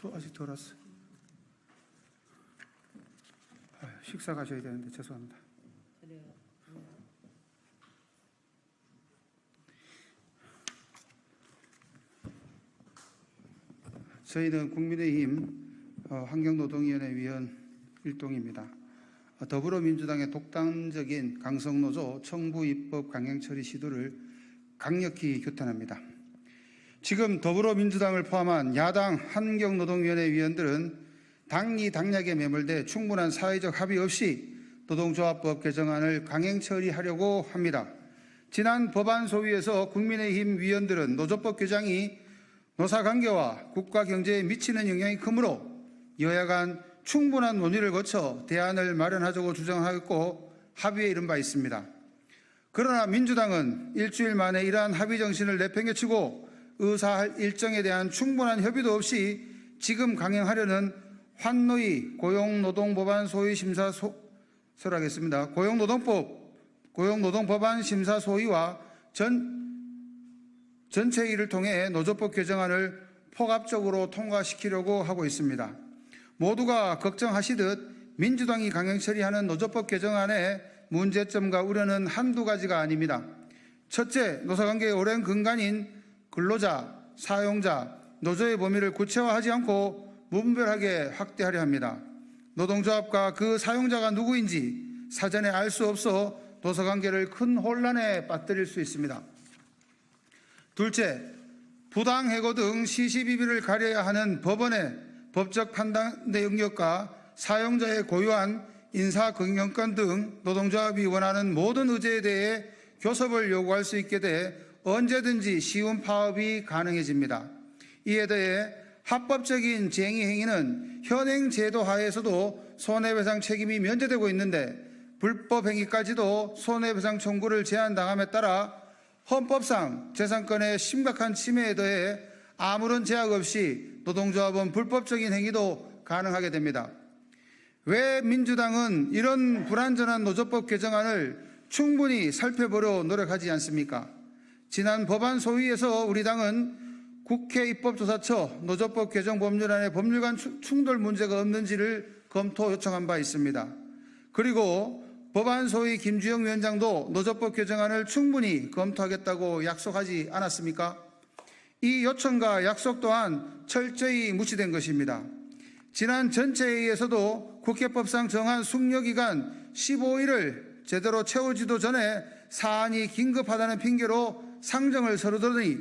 또 아직 덜 왔어. 아유, 식사 가셔야 되는데 죄송합니다. 그래요. 저희는 국민의힘 어, 환경노동위원회 위원 일동입니다. 어, 더불어민주당의 독단적인 강성노조 청부 입법 강행 처리 시도를 강력히 규탄합니다. 지금 더불어민주당을 포함한 야당 환경노동위원회 위원들은 당리 당략에 매몰돼 충분한 사회적 합의 없이 노동조합법 개정안을 강행 처리하려고 합니다. 지난 법안 소위에서 국민의힘 위원들은 노조법 개정이 노사관계와 국가 경제에 미치는 영향이 크므로 여야 간 충분한 논의를 거쳐 대안을 마련하자고 주장하였고 합의에 이른 바 있습니다. 그러나 민주당은 일주일 만에 이러한 합의 정신을 내팽개치고 의사할 일정에 대한 충분한 협의도 없이 지금 강행하려는 환노위 고용노동법안 소위 심사 소, 설하겠습니다. 고용노동법 고용노동법안 심사 소위와 전 전체회의를 통해 노조법 개정안을 포괄적으로 통과시키려고 하고 있습니다. 모두가 걱정하시듯 민주당이 강행 처리하는 노조법 개정안의 문제점과 우려는 한두 가지가 아닙니다. 첫째, 노사관계의 오랜 근간인 근로자, 사용자, 노조의 범위를 구체화하지 않고 무분별하게 확대하려 합니다. 노동조합과 그 사용자가 누구인지 사전에 알 수 없어 노사관계를 큰 혼란에 빠뜨릴 수 있습니다. 둘째, 부당 해고 등 시시비비를 가려야 하는 법원의 법적 판단의 영역과 사용자의 고유한 인사 경영권 등 노동조합이 원하는 모든 의제에 대해 교섭을 요구할 수 있게 돼 언제든지 쉬운 파업이 가능해집니다. 이에 대해 합법적인 쟁의 행위는 현행 제도 하에서도 손해배상 책임이 면제되고 있는데 불법 행위까지도 손해배상 청구를 제한당함에 따라 헌법상 재산권의 심각한 침해에 더해 아무런 제약 없이 노동조합은 불법적인 행위도 가능하게 됩니다. 왜 민주당은 이런 불완전한 노조법 개정안을 충분히 살펴보려 노력하지 않습니까? 지난 법안 소위에서 우리 당은 국회 입법조사처 노조법 개정 법률안의 법률 간 충돌 문제가 없는지를 검토 요청한 바 있습니다. 그리고 법안 소위 김주영 위원장도 노조법 개정안을 충분히 검토하겠다고 약속하지 않았습니까? 이 요청과 약속 또한 철저히 무시된 것입니다. 지난 전체회의에서도 국회법상 정한 숙려기간 15일을 제대로 채우지도 전에 사안이 긴급하다는 핑계로 상정을 서두르더니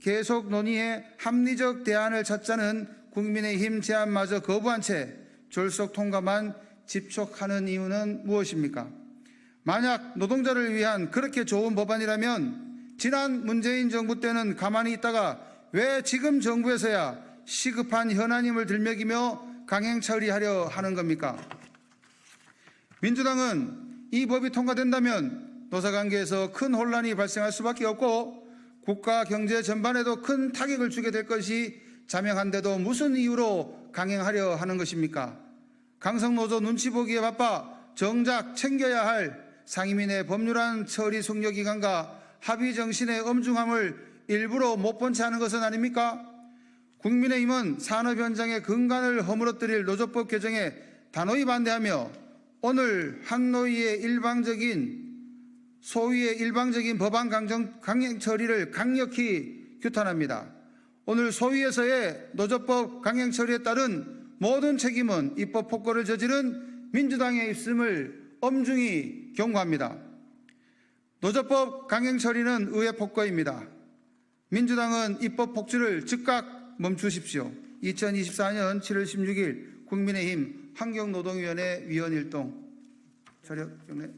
계속 논의에 합리적 대안을 찾자는 국민의힘 제안마저 거부한 채 졸속 통과만 집촉하는 이유는 무엇입니까? 만약 노동자를 위한 그렇게 좋은 법안이라면 지난 문재인 정부 때는 가만히 있다가 왜 지금 정부에서야 시급한 현안임을 들먹이며 강행 처리하려 하는 겁니까? 민주당은 이 법이 통과된다면 노사 관계에서 큰 혼란이 발생할 수밖에 없고 국가 경제 전반에도 큰 타격을 주게 될 것이 자명한데도 무슨 이유로 강행하려 하는 것입니까? 강성노조 눈치 보기에 바빠 정작 챙겨야 할 상임위의 법률안 처리 숙려 기간과 합의 정신의 엄중함을 일부러 못 본 채 하는 것은 아닙니까? 국민의힘은 산업 현장의 근간을 허물어뜨릴 노조법 개정에 단호히 반대하며 오늘 한노위의 일방적인 소위의 일방적인 법안 강정, 강행 처리를 강력히 규탄합니다. 오늘 소위에서의 노조법 강행 처리에 따른 모든 책임은 입법 폭거를 저지른 민주당에 있음을 엄중히 경고합니다. 노조법 강행 처리는 의회 폭거입니다. 민주당은 입법 폭주를 즉각 멈추십시오. 2024년 7월 16일 국민의힘 환경노동위원회 위원 일동 저력 경례